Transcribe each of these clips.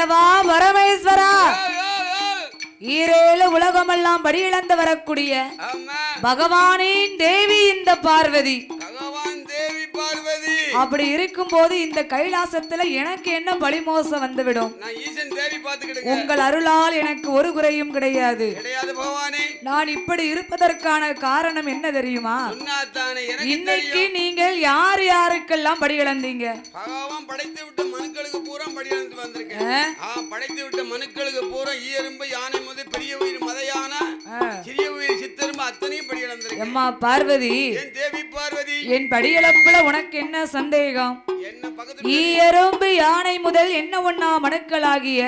ஆண்டவா பரமேஸ்வரா. ஈரேழு உலகமெல்லாம் படியிழந்து வரக்கூடிய பகவானின் தேவி இந்த பார்வதி. அப்படி இருக்கும்போது இந்த கைலாசத்துல எனக்கு என்ன பழிமோசம் வந்துவிடும்? உங்கள் அருளால் எனக்கு ஒரு குறையும் கிடையாது. நான் இப்படி இருப்பதற்கான காரணம் என்ன தெரியுமா? இன்னைக்கு நீங்கள் யார் யாருக்கெல்லாம் படி இழந்தீங்க படைத்து விட்ட மனுக்களுக்கு பூரா படியிழந்து வந்திருக்கேன் ஆ? ஆ படைத்து விட்ட மனுக்களுக்கு பூரா ஈயரும்பு யானை முதல் பெரிய உயிர் மதையான. சிறிய உயிர் சித்தரும்பு அத்தனையும் படியிழந்திருக்கேன் எம்மா பார்வதி என் தேவி பார்வதி. என் படியளப்புல உனக்கு என்ன சந்தேகம். ஈயரும்பு யானை முதல் என்ன ஒண்ணா மனுக்களாகிய?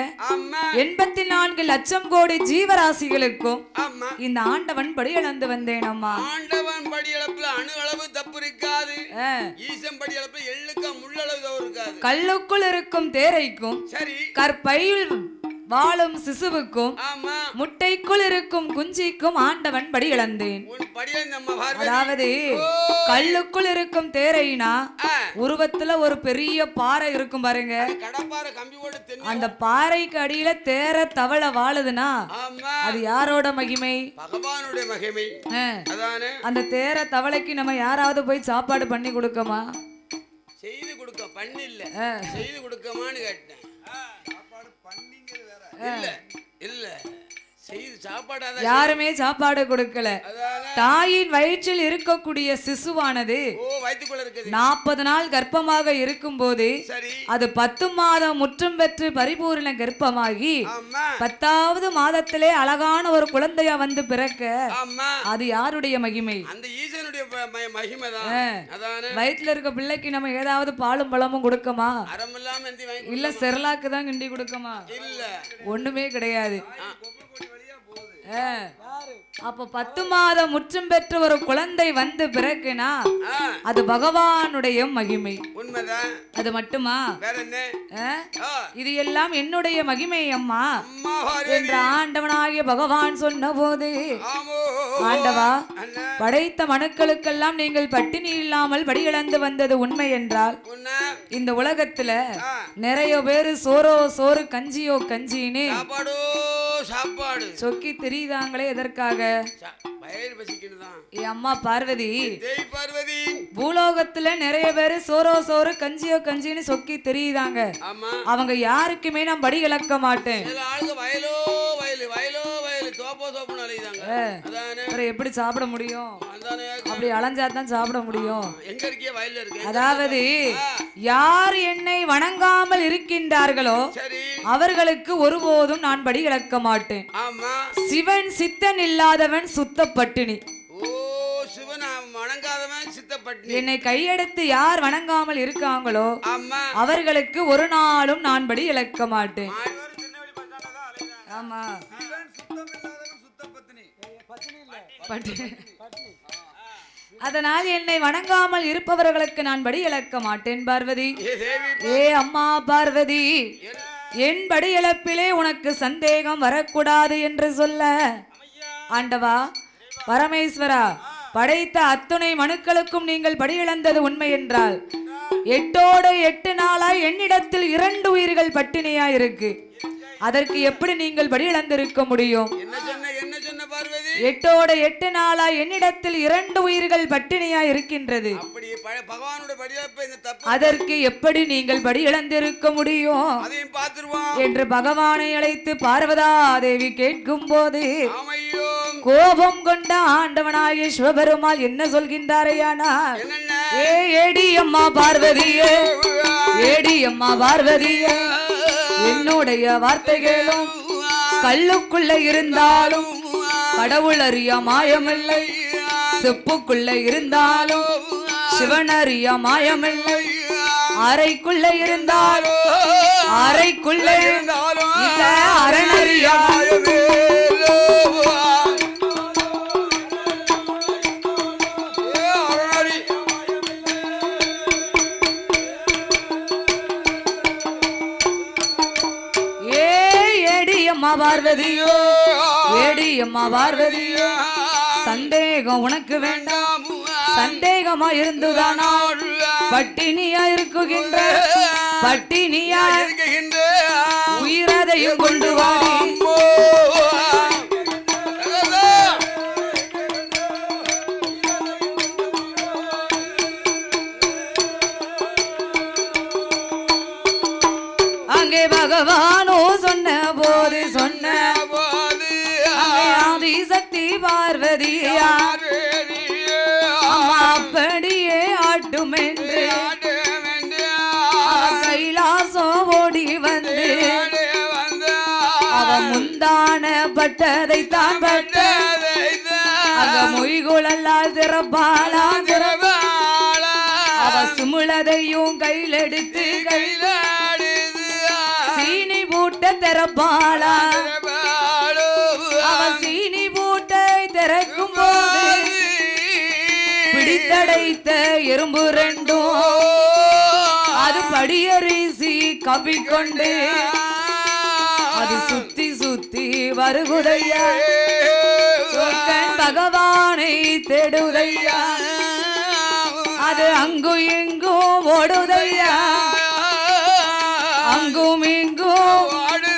எண்பத்தி நான்கு லட்சம் கோடி ஜீவராசிகளுக்கும் இந்த ஆண்டவன் படியிழந்து வந்தேன் அம்மா ஆண்டவன் படியளப்புல அணு அளவு தப்பு இருக்காது. ஈசன் படியளப்புல எள்ளுக்கா முள்ளளவு இருக்காது. கல்லுக்குள் இருக்கும் தேரைக்கும் சரி. கற்பையில் வாழும் சிசுவுக்கும் முட்டைக்குள் இருக்கும் குஞ்சிக்கும் ஆண்டவன் படி இழந்தேன். அதாவது கல்லுக்குள் இருக்கும் தேரைனா உருவத்துல ஒரு பெரிய பாறை இருக்கும் பாருங்க. அந்த பாறைக்கு அடியில தேர தவளை வாழுதுன்னா அது யாரோட மகிமை? பகவானுடைய மகிமை. அந்த தேர தவளைக்கு நம்ம யாராவது போய் சாப்பாடு பண்ணி கொடுக்கமா? செய்து கொடுக்க பண்ணில்ல. செய்து கொடுக்கமான்னு கேட்டேன். யாருமே சாப்பாடு கொடுக்கல. தாயின் வயிற்றில் இருக்கக்கூடிய சிசுவானது நாற்பது நாள் கர்ப்பமாக இருக்கும்போது சரி. அது பத்து மாதம் முற்றும் பெற்று பரிபூரண கர்ப்பமாகி பத்தாவது மாதத்திலே அழகான ஒரு குழந்தையா வந்து பிறக்க அது யாருடைய மகிமை? வயிற்றுல இருக்க பிள்ளைக்கு நம்ம ஏதாவது பாலும் பழமும் கொடுக்கமா? இல்ல செரலாக்கு தான் கிண்டி கொடுக்கமா? ஒண்ணுமே கிடையாது. அப்ப பத்து மாதம் முற்றும் பெற்று ஒரு குழந்தை வந்து பிறக்குனா ஆ, அது பகவானுடைய மகிமை. உண்மைதான். அது மட்டுமா? இது எல்லாம் என்னுடைய மகிமை அம்மா என்ற ஆண்டவனாகிய பகவான் சொன்ன போது ஆண்டவா படைத்த மனுக்களுக்கெல்லாம் நீங்கள் பட்டினி இல்லாமல் படியிழந்து வந்தது உண்மை என்றால் இந்த உலகத்துல நிறைய பேரு சோறோ சோறு கஞ்சியோ கஞ்சின்னு சாப்பாடோ. சொக்கி தெரியுதாங்களே எதற்காக? வயிறு பசிக்கிட்டுதான் என் அம்மா பார்வதி தேவி பார்வதி. பூலோகத்துல நிறைய பேரு சோறோ சோறு கஞ்சியோ கஞ்சின்னு சொக்கி தெரியுதாங்க. ஆமா. அவங்க யாருக்குமே நான் படி இழக்க மாட்டேன். வயலோ வயலு வயலோ வயலு தோப்போ தோப்புன்னு அலையுதாங்க. அப்புறம் எப்படி சாப்பிட முடியும்? அப்படி அலைஞ்சா தான் சாப்பிட முடியும். எங்க இருக்கிய வயல்ல இருக்கு அதாவது யார் என்னை வணங்காமல் இருக்கின்றார்களோ சரி. அவர்களுக்கு ஒருபோதும் நான் படி இழக்க மாட்டேன். சிவன் சித்தன் இல்லாதவன் சுத்த பட்டினி என்னை கையெடுத்து யார் வணங்காமல் இருக்காங்களோ அவர்களுக்கு ஒரு நாளும் நான் படி இழக்க மாட்டேன். ஆமா. அதனால் என்னை வணங்காமல் இருப்பவர்களுக்கு நான் படி இழக்க மாட்டேன் பார்வதி. ஏ அம்மா பார்வதி. என் படி இழப்பிலே உனக்கு சந்தேகம் வரக்கூடாது என்று சொல்ல. ஆண்டவா பரமேஸ்வரா படைத்த அத்துணை மனுக்களுக்கும் நீங்கள் படி இழந்தது உண்மை என்றால் எட்டோடு எட்டு நாளாய் என்னிடத்தில் இரண்டு உயிர்கள் பட்டினியா இருக்கு. அதற்கு எப்படி நீங்கள் படி இழந்திருக்க முடியும் எட்டோட எட்டு நாளா என்னிடத்தில் இரண்டு உயிர்கள் பட்டினியா இருக்கின்றது. அதற்கு எப்படி நீங்கள் படி இழந்திருக்க முடியும்? என்று பகவானை அழைத்து பார்வதா தேவி கேட்கும் போது கோபம் கொண்ட ஆண்டவனாகிய சிவபெருமாள் என்ன சொல்கின்றாரையானார் என்னென்ன? ஏ ஏடி அம்மா பார்வதியே ஏடி அம்மா பார்வதியே என்னுடைய வார்த்தைகளும் கல்லுக்குள்ள இருந்தாலும் கடவுள் அறிய மாயமில்லை. செப்புக்குள்ள இருந்தாலும் சிவன் அறிய மாயமில்லை. அறைக்குள்ள இருந்தாலும் அறைக்குள்ள இருந்தாலும் அம்மா பார்வதியே சந்தேகம் உனக்கு வேண்டாம். சந்தேகமா இருந்துதானா பட்டினியா இருக்குகின்ற பட்டினியா இருக்குகின்ற உயிரதையும் கொண்டு வாடி. அங்கே பகவானோ அப்படியே? ஆட்டும் என்று ஆடு வென்று அவ கைலாசம் ஓடி வந்து ஆடு வந்து அவ முந்தான பட்டதை தான் பட்ட அக மொய்குழலால் திறப்பாளா திரவாள அவ சுமுளதையும் கையில் எடுத்து கை சீனி பூட்ட திறப்பாளா பிடித்தடைத்த எறும்பு ரெண்டும். அது படியரிசி கப்பிக்கொண்டு அது சுத்தி சுத்தி வருகுதையா. பகவானை தேடுதையா. அது அங்கும் இங்கும் ஓடுதையா. அங்கும் இங்கும் அது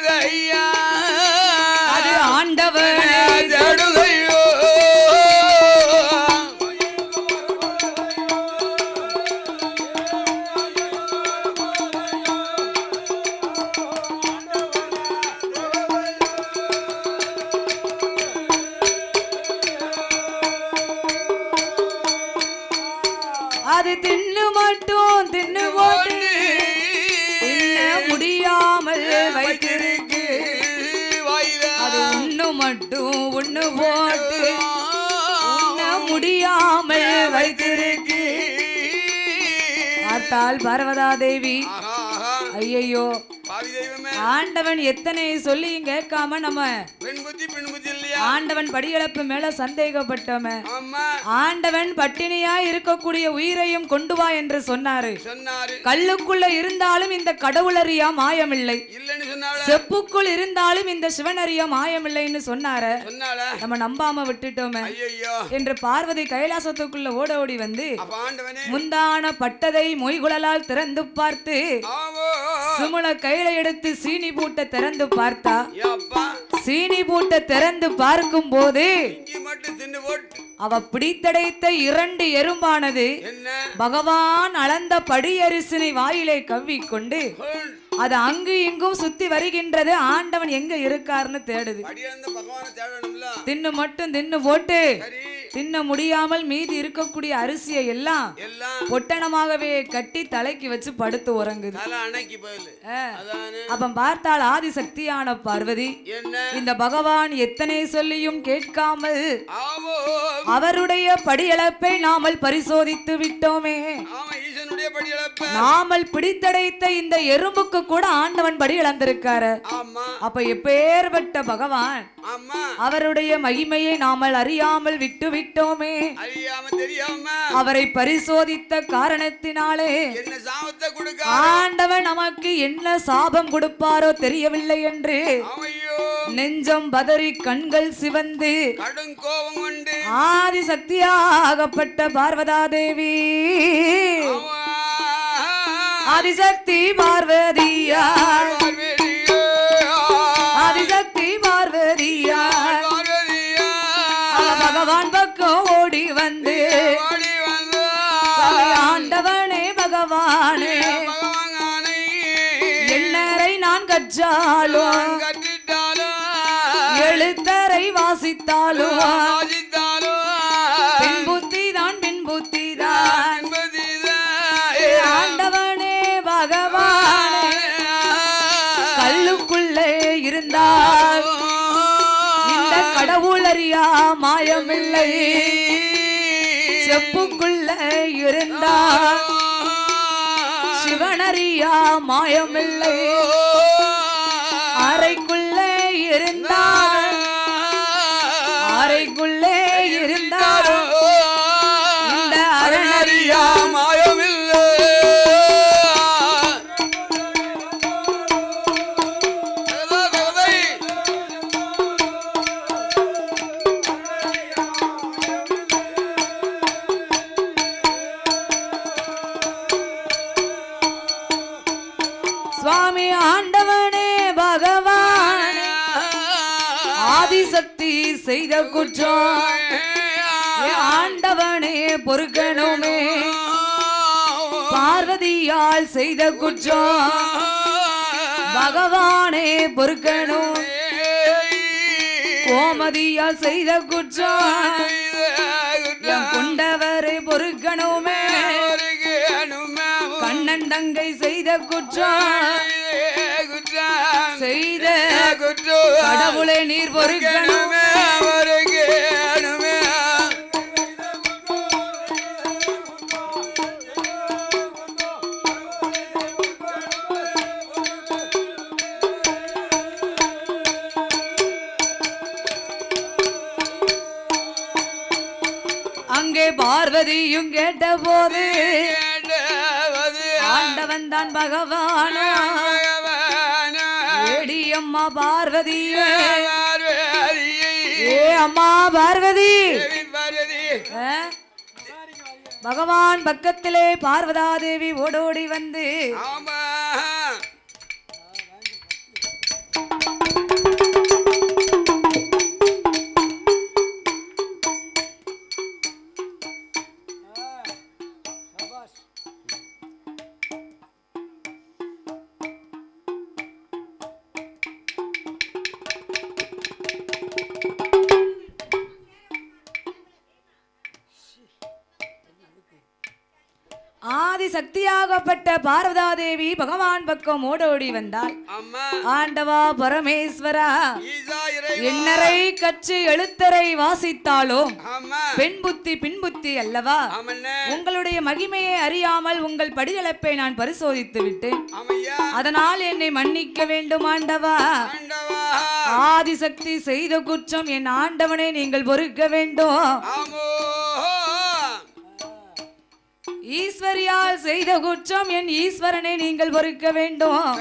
மட்டும் உண்ணு போட்டு முடியாமல் வைத்திருக்கு. பார்த்தால் பார்வதா தேவி. ஐயையோ. ஆண்டவன் எத்தனை சொல்லியும் கேட்காம நம்ம பெண் புத்தி பெண் புத்தி ஆண்டவன் படியளப்பு மேல சந்தேகப்பட்டோமே ஆண்டவன் பட்டினியா இருக்கக்கூடிய உயிரையும் கொண்டு வா என்று சொன்னாரு. சொன்னாரு. கல்லுக்குள்ள இருந்தாலும் இந்த கடவுளறியா மாயமில்லை. செப்புக்குள் இருந்தாலும் இந்த சிவனறியா மாயமில்லைன்னு சொன்னார. நம்ம நம்பாம விட்டுட்டோமே. என்று பார்வதி கைலாசத்துக்குள்ள ஓட ஓடி வந்து முந்தான பட்டதை மொய்குழலால் திறந்து பார்த்து சுமுள கையில எடுத்து சீனி பூட்டை திறந்து பார்த்தா சீனி பூட்டை திறந்து பார்க்கும் போது அவ பிடித்தடைத்த இரண்டு எறும்பானது பகவான் அளந்த படியரிசினை வாயிலே கவ்விக்கொண்டு. அது அங்கு இங்கும் சுத்தி வருகின்றது. ஆண்டவன் எங்க இருக்காருன்னு தேடுது. தின்னு மட்டும் தின்னு போட்டு தின்ன முடியாமல் மீதி இருக்கக்கூடிய அரிசியை எல்லாம் பொட்டணமாகவே கட்டி தலைக்கு வச்சு படுத்து உறங்குது. அப்ப பார்த்தால் ஆதிசக்தியான பார்வதி. இந்த பகவான் எத்தனை சொல்லியும் கேட்காமல் அவருடைய படியளப்பை நாமல் பரிசோதித்து விட்டோமே. நாமல் பிடித்தடைத்த இந்த எறும்புக்கு கூட ஆண்டவன் படி இழந்திருக்காரு. அப்ப எப்பேற்பட்ட பகவான் அவருடைய மகிமையை நாமல் அறியாமல் விட்டு விட்டோமே அவரை பரிசோதித்த காரணத்தினாலே ஆண்டவன் நமக்கு என்ன சாபம் கொடுப்பாரோ தெரியவில்லை என்று நெஞ்சம் பதறி கண்கள் சிவந்து கொண்டு ஆதிசக்தியாகப்பட்ட பார்வதா தேவி. ஆதிசக்தி பார்வதியே, கற்றாலும் எழுத்தரை வாசித்தாலும் வாசித்தாலும் பின் புத்தி தான் பின் புத்தி தான் என்பதிதான் ஆண்டவனே பகவானே. கல்லுக்குள்ளே இருந்தால் இந்த கடவுள் அறியா மாயமில்லை. செப்புக்குள்ள இருந்தால் சிவனறியா மாயமில்லை. குற்றம். ஆண்டவனே பொறுக்கணுமே. பார்வதியால் செய்த குற்றம். பகவானே பொறுக்கணும். கோமதியால் செய்த குற்றம். கொண்டவரை பொறுக்கணுமே. கண்ணன் தங்கை செய்த குற்றம். செய்த கடவுளை நீர் பொறுக்கணும். பகவானா ஏடி அம்மா பார்வதியே ஏ அம்மா பார்வதி? பகவான் பக்கத்திலே பார்வதா தேவி ஓடோடி வந்து தேவி பகவான் பக்கம் ஓடோடி அம்மா. ஆண்டவா பரமேஸ்வரா என்னரை கற்று எழுத்தரை வாசித்தாலும் ஆமா பெண் புத்தி பின் புத்தி அல்லவா? உங்களுடைய மகிமையை அறியாமல் உங்கள் படியளப்பை நான் பரிசோதித்து விட்டேன். அதனால் என்னை மன்னிக்க வேண்டும் ஆண்டவா. ஆதிசக்தி செய்த குற்றம் என் ஆண்டவனை நீங்கள் பொறுக்க வேண்டும். ஈஸ்வரியால் செய்த குற்றம் என் ஈஸ்வரனை நீங்கள் பொறுக்க வேண்டும்.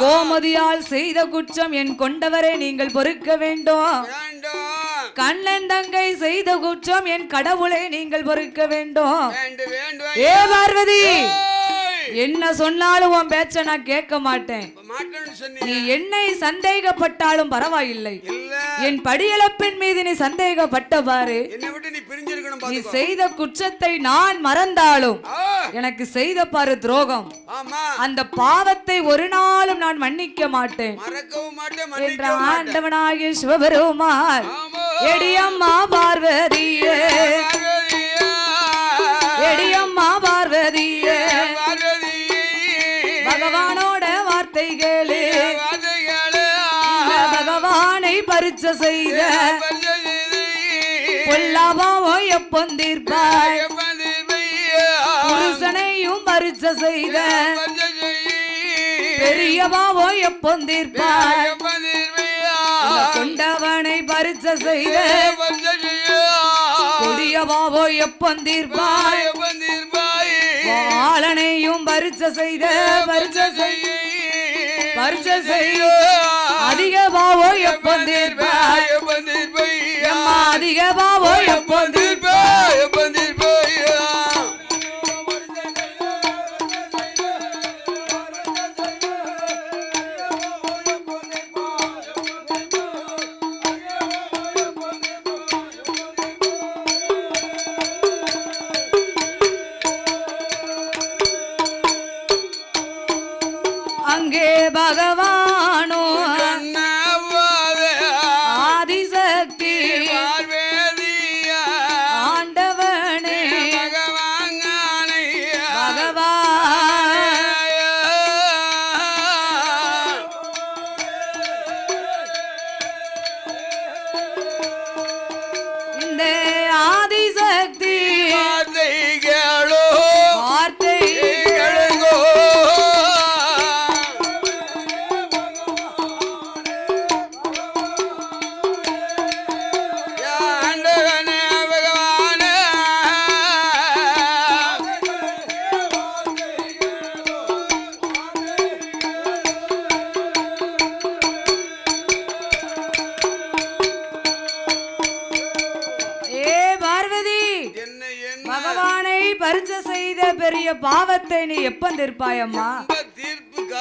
கோமதியால் செய்த குற்றம் என் கொண்டவரை நீங்கள் பொறுக்க வேண்டும். கண்ணன் தங்கை செய்த குற்றம் என் கடவுளை நீங்கள் பொறுக்க வேண்டும். ஏ பார்வதி! என்ன சொன்னாலும் உன் பேச்ச நான் கேட்க மாட்டேன். நீ என்னை சந்தேகப்பட்டாலும் பரவாயில்லை. என் படியளப்பின் மீது நீ சந்தேகப்பட்ட பாரு நீ செய்த குற்றத்தை நான் மறந்தாலும் எனக்கு செய்த பாரு துரோகம். அந்த பாவத்தை ஒரு நாளும் நான் மன்னிக்க மாட்டேன். என்ற ஆண்டவனாகிய சிவபெருமான் எடியம்மா பார்வதியே. எடியம்மா பார்வதியே, இந்த பகவானை பரிச்ச செய்த பொல்லாபாவோ எப்பொந்தீர்ப்பாய் புருஷனையும் பரிச்ச செய்த பெரியவாவோ எப்பொந்தீர்ப்பாய் கொண்டவனை பரிச்ச செய்த கொடியவாவோ எப்பொந்தீர்ப்பாய் ஆளனையும் பரிச்ச செய்த பரிச்ச செய்த பரிச்ச செய்த அதிக பாவோ எப்பொந்தீர்ப்பாய்? அதிக பாவோ எப்பொந்தீர்ப்பாய்?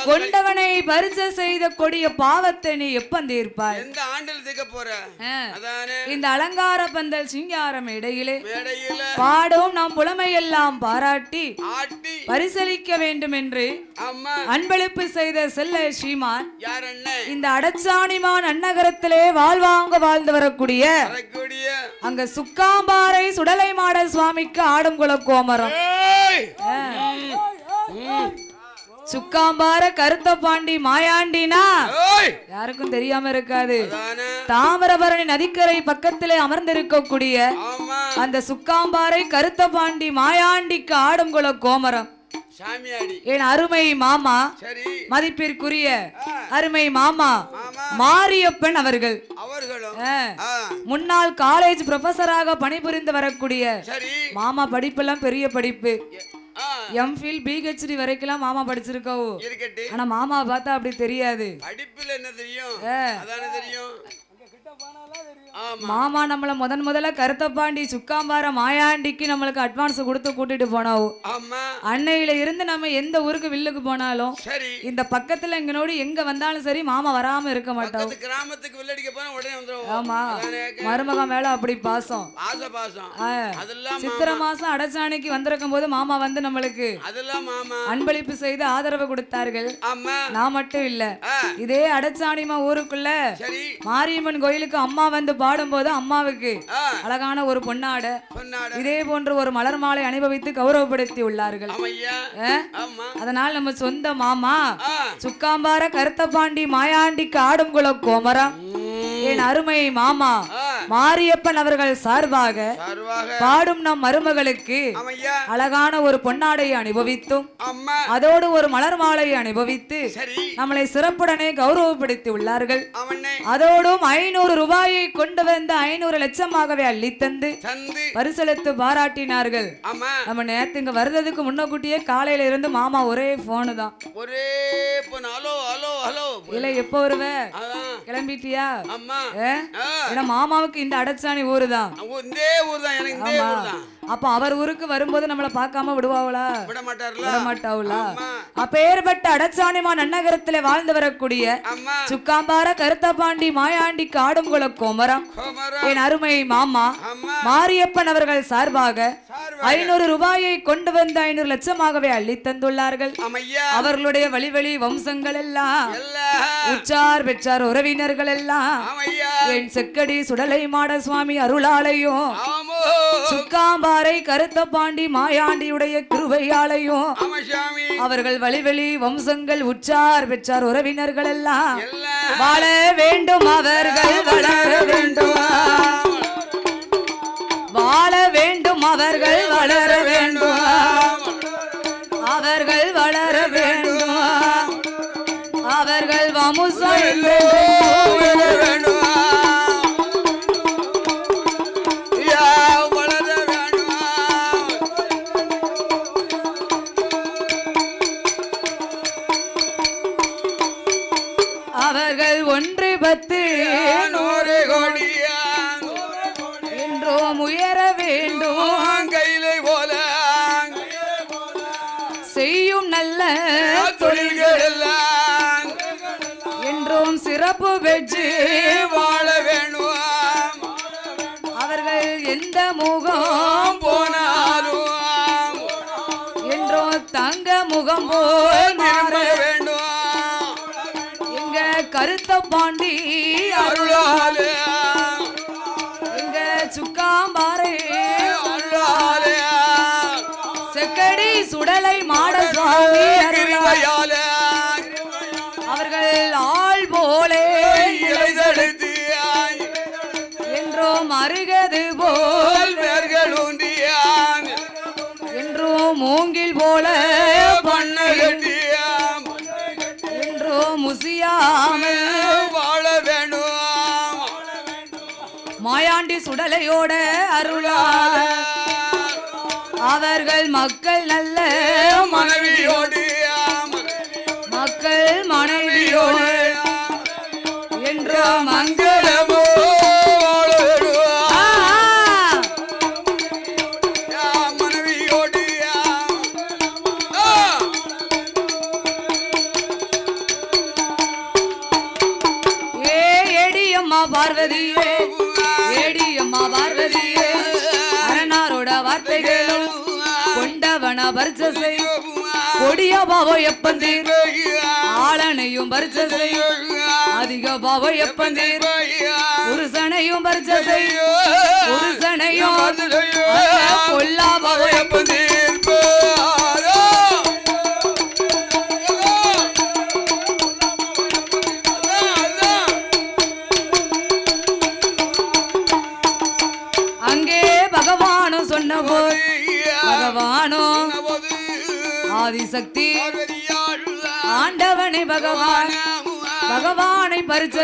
கொண்டவனை பரிச செய்த கொடிய பாவத்தை நீ எப்ப தீர்ப்பாய் எந்த ஆண்டில் தீர்க்க போற? இந்த அலங்கார பந்தல் சிங்காரம் இடையிலே பாடும் நம் புலமையெல்லாம் பாராட்டி ஆட்டி பரிசளிக்க வேண்டும் என்று அன்பளிப்பு செய்த செல்ல ஸ்ரீமான் இந்த அடச்சாணிமான் அன்னகரத்திலே வாழ்வாங்க வாழ்ந்து வரக்கூடிய அங்க சுக்காம்பாறை சுடலை மாட சுவாமிக்கு ஆடுங்குள கோமரம் ஏய்! சுக்காம்பார கருத்த பாண்டி மாயாண்டினா! யாருக்கும் தெரியாம இருக்காது. தாமிரபரணி நதிக்கரை பக்கத்திலே அமர்ந்திருக்கக்கூடிய அந்த சுக்காம்பாறை கருத்த பாண்டி மாயாண்டிக்கு ஆடுங்குள கோமரம். சாமியாடி. என் அருமை மாமா மதிப்பிற்குரிய அருமை மாமா மாரியப்பன் அவர்கள். முன்னாள் காலேஜ் ப்ரொஃபஸராக பணிபுரிந்து வரக்கூடிய மாமா படிப்பெல்லாம் பெரிய படிப்பு. எம்ஃபில் பிஹெச்டி வரைக்கும் மாமா படிச்சிருக்காவோ. இருக்கட்டு. ஆனா மாமா பார்த்தா அப்படி தெரியாது. படிப்புல என்ன தெரியும். அதானே தெரியும்? மாமா நம்மள முதன் முதல்ல கருத்தப்பாண்டி சுக்காம்பார மாயாண்டிக்கு நம்மளுக்கு அட்வான்ஸ் கொடுத்து கூட்டிட்டு போனாவோ. அன்னையில இருந்து நம்ம எந்த ஊருக்கு வில்லுக்கு போனாலும் இந்த பக்கத்துல எங்கனோடு எங்க வந்தாலும் சரி மாமா வராம இருக்க மாட்டோம் கிராமத்துக்கு வெள்ளடிக்க போனா உடனே வந்துருவோம். ஆமா. மருமகன் மேல அப்படி பாசம். சித்திரை மாசம் அடச்சாணிக்கு வந்திருக்கும் போது மாமா வந்து நம்மளுக்கு அன்பளிப்பு செய்து ஆதரவு கொடுத்தார்கள். நான் மட்டும் இல்ல. இதே அடச்சாணிமா ஊருக்குள்ள மாரியம்மன் கோயிலுக்கு அம்மா வந்து பாடும்போது அம்மாவுக்கு அழகான ஒரு பொன்னாடை. இதே போன்று ஒரு மலர் மாலை அணிபவித்து கௌரவப்படுத்தி உள்ளார்கள். அதனால் நம்ம சொந்த மாமா சுக்காம்பார கருத்தப்பாண்டி மாயாண்டிக்கு ஆடுங்குள கோமரம். என் அருமை மாமா மாரியப்பன் அவர்கள் சார்பாக பாடும் நம் மருமகளுக்கு அழகான ஒரு பொன்னாடையை அனுபவித்தும் அதோடு ஒரு மலர் மாலையை அனுபவித்து நம்மளை சிறப்புடனே கௌரவப்படுத்தி உள்ளார்கள். அதோடும் ஐநூறு ரூபாயை கொண்டு வந்து ஐநூறு லட்சமாகவே அள்ளித்தந்து தந்து. பரிசளித்து பாராட்டினார்கள். நம்ம நேத்து இங்க வர்றதுக்கு முன்னக்கூட்டியே காலையில இருந்து மாமா ஒரே போனு தான். ஒரே பொண்ணு ஹலோ ஹலோ ஹலோ. இல்ல எப்போ வருவ? அதான் கிளம்பிட்டியா? ஏன்னா மாமாவுக்கு இந்த அடச்சாணி ஊரு தான் இதே ஊர் தான் எனக்கு இதே ஊர் தான் அப்ப அவர் ஊருக்கு வரும்போது நம்மள பார்க்காம விடுவாங்களா விட மாட்டார்ல விட மாட்டாவுலா அப்பேற்பட்ட அடச்சாணிமா நன்னகரத்திலே வாழ்ந்து வரக்கூடிய சுக்காம்பார கருத்தபாண்டி மாயாண்டி காடுங்குள கோமரம். கோமரா என் அருமை மாமா மாரியப்பன் அவர்கள் சார்பாக ஐநூறு ரூபாயை கொண்டு வந்து ஐநூறு லட்சமாகவே அள்ளி தந்துள்ளார்கள். அவர்களுடைய வழி வழி வம்சங்கள் எல்லாம் உற்றார் பெற்றார் உறவினர்கள் எல்லாம். என் செக்கடி சுடலை மாட சுவாமி அருளாலையும் ஆமோ சுக்காம்பாறை கருத்தபாண்டி மாயாண்டியுடைய கிருபையாலையும் அவர்கள் வழிவெளி வம்சங்கள் உற்றார் பெற்றார் உறவினர்கள் எல்லாம் எல்லாம் வாழ வேண்டும் அவர்கள் வளர வேண்டும். வாழ வேண்டும் அவர்கள் வளர வேண்டும்? அவர்கள் வளர வேண்டும்? அவர்கள் வமுசம் சிறப்பு பெற்று வாழ வேண்டும் அவர்கள் எந்த முகம் போனாலும் என்றும் தங்க முகம் போல் மாற வேண்டும் எங்க கருத்த பாண்டி அருளாலே. எங்க சுக்காம்பாறை அருளாலே. செக்கடி சுடலை மாட சுவாமி அருளார். முசியாமல் வாழ வேண்டும். மாயாண்டி சுடலையோட அருளார் அவர்கள் மக்கள் நல்ல மனைவியோடு மக்கள் மனைவியோடு என்றும் அங்கு கொண்டவன பரிச்ச செய் கொடிய பாவம் எப்பந்தீர். ஆளனையும் பரிச்ச செய் அதிக பாவம் எப்பந்தீர். புருஷனையும் பரிச்ச செய் புருஷனையும் கொல்லா பாவம் எப்பந்தீர். ஆதிசக்தி ஆண்டவனை பகவான் பகவானை பரிச்ச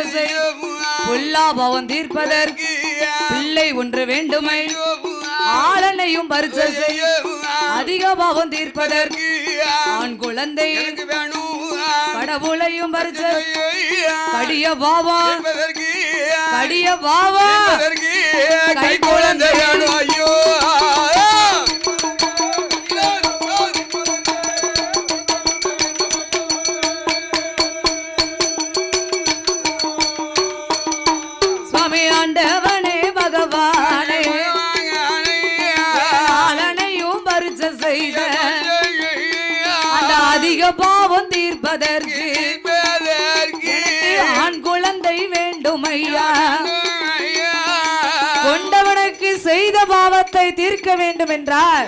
பொல்லா பவம் தீர்ப்பதற்கு பிள்ளை ஒன்று வேண்டுமை. ஆளனையும் பரிச்ச அதிக பாவம் தீர்ப்பதற்கு ஆண் குழந்தை கடவுளையும் பரிச்ச கடிய பாவம் கடிய பாவம் கை குழந்தை. ஐயோ. பாவம் தீர்ப்பதற்கு ஆண் குழந்தை வேண்டும் ஐயா. கொண்டவனுக்கு செய்த பாவத்தை தீர்க்க வேண்டும் என்றால்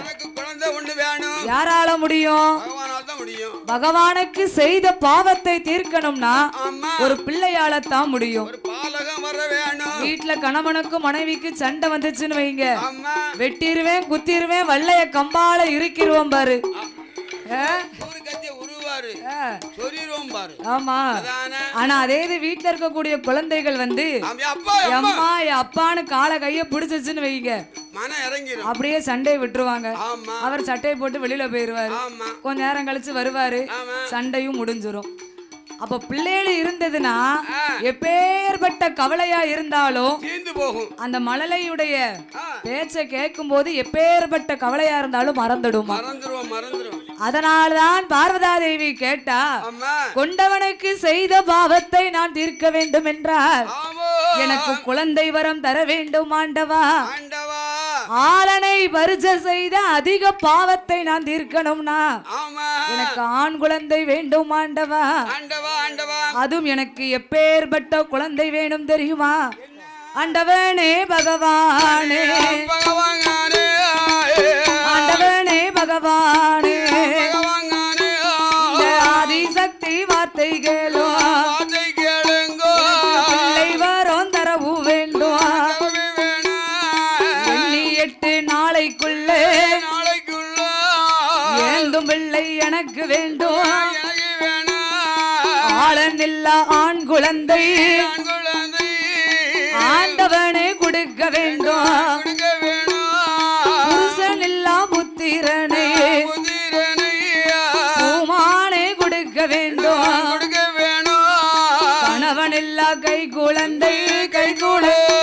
யாரால முடியும்? பகவானுக்கு செய்த பாவத்தை தீர்க்கணும்னா ஒரு பிள்ளையால தான் முடியும் வீட்டுல கணவனுக்கும் மனைவிக்கு சண்டை வந்துச்சுன்னு வைங்க. வெட்டிருவேன் குத்திருவேன் வள்ளைய கம்பால இருக்கிருவோம் பாரு. ஆ. சொரிருவோம் பாரு. ஆமா. ஆனா அதே இது வீட்டுல இருக்கக்கூடிய குழந்தைகள் வந்து அம்மா அப்பான்னு காலை கைய பிடிச்சிச்சுன்னு வைங்க. அப்படியே சண்டையை விட்டுருவாங்க. அவர் சட்டையை போட்டு வெளியில போயிருவாரு. கொஞ்ச நேரம் கழிச்சு வருவாரு. சண்டையும் முடிஞ்சிரும். அப்ப பிள்ளைகள் இருந்ததுன்னா. எப்பேற்பட்ட கவலையா இருந்தாலும் அந்த மழலையுடைய பேச்சை கேட்கும் போது எப்பேற்பட்ட கவலையா இருந்தாலும் மறந்துடுமா? மறந்துருவோம் மறந்துருவோம். அதனால்தான் பார்வதா தேவி கேட்டா கொண்டவனுக்கு செய்த பாவத்தை நான் தீர்க்க வேண்டும் என்றார். எனக்கு குழந்தை வரம் தர வேண்டும் ஆண்டவா. ஆலனை பரிச செய்த அதிக பாவத்தை நான் தீர்க்கணும்னா எனக்கு ஆண் குழந்தை வேண்டும் ஆண்டவா. அதுவும் எனக்கு எப்பேற்பட்ட குழந்தை வேணும் தெரியுமா? ஆண்டவனே பகவானே. பகவானே ஆண்டவனே பகவானே. ஆதிசக்தி வார்த்தை கேளோ வார்த்தை கேளுங்கோ பிள்ளை வரும் தரவு வேண்டும். எண்ணி எட்டு நாளைக்குள்ளே நாளைக்குள்ள. ஏந்தும் பிள்ளை எனக்கு வேண்டும். எனக்கு வேணும். ஆளன் இல்லா ஆண் குழந்தை. ஆண் குழந்தை. ஆண்டவனே கொடுக்க வேண்டும். கொடுக்க வேணும். புருஷன் இல்லா புத்திரனே பூமானே கொடுக்க வேண்டும். கொடுக்க வேணும். கணவன் இல்லா கை குழந்தை கை குழந்தை